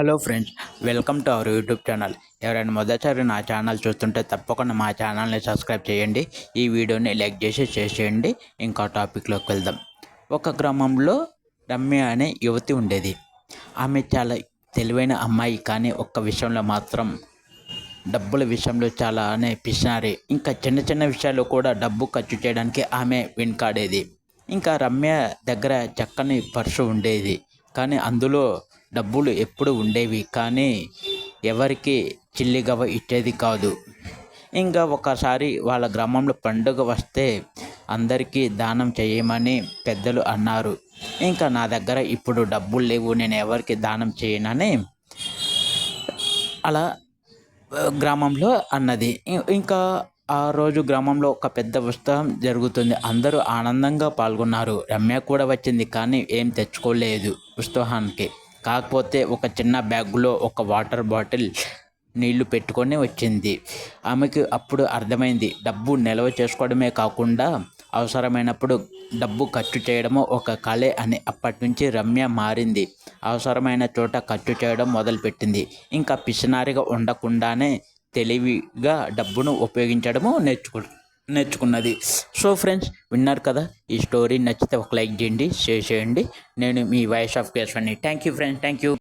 Hello friends welcome to our YouTube channel. ఎవరైనా మొదటిసారి నా ఛానల్ చూస్తుంటే తప్పకుండా మా ఛానల్ని సబ్స్క్రైబ్ చేయండి. ఈ వీడియోని లైక్ చేసి షేర్ చేయండి. ఇంకా టాపిక్లోకి వెళ్దాం. ఒక గ్రామంలో రమ్య అనే యువతి ఉండేది. ఆమె చాలా తెలివైన అమ్మాయి కానీ ఒక్క విషయంలో మాత్రం డబ్బుల విషయంలో చాలా అనే పిసినారి. ఇంకా చిన్న చిన్న విషయాలు కూడా డబ్బు ఖర్చు చేయడానికి ఆమె వెనుకాడేది. ఇంకా రమ్య దగ్గర చక్కని పర్సు ఉండేది. కానీ అందులో డబ్బులు ఎప్పుడు ఉండేవి కానీ ఎవరికి చిల్లిగవ ఇచ్చేది కాదు. ఇంకా ఒకసారి వాళ్ళ గ్రామంలో పండుగ వస్తే అందరికీ దానం చేయమని పెద్దలు అన్నారు. ఇంకా నా దగ్గర ఇప్పుడు డబ్బులు లేవు నేను ఎవరికి దానం చేయనని అలా గ్రామంలో అన్నది. ఇంకా ఆ రోజు గ్రామంలో ఒక పెద్ద ఉత్సవం జరుగుతుంది. అందరూ ఆనందంగా పాల్గొన్నారు. రమ్య కూడా వచ్చింది కానీ ఏం తెచ్చుకోలేదు ఉత్సవానికి. కాకపోతే ఒక చిన్న బ్యాగ్లో ఒక వాటర్ బాటిల్ నీళ్ళు పెట్టుకొని వచ్చింది. ఆమెకు అప్పుడు అర్థమైంది డబ్బు నిల్వ చేసుకోవడమే కాకుండా అవసరమైనప్పుడు డబ్బు ఖర్చు చేయడము ఒక కళే అని అప్పటి నుంచి రమ్య మారింది. అవసరమైన చోట ఖర్చు చేయడం మొదలుపెట్టింది. ఇంకా పిసినారిగా ఉండకుండానే తెలివిగా డబ్బును ఉపయోగించడము నేర్చుకుంటుంది నేర్చుకున్నది. సో ఫ్రెండ్స్ విన్నారు కదా ఈ స్టోరీ నచ్చితే ఒక లైక్ చేయండి షేర్ చేయండి. నేను మీ voice of కేశవాన్ని thank you friends thank you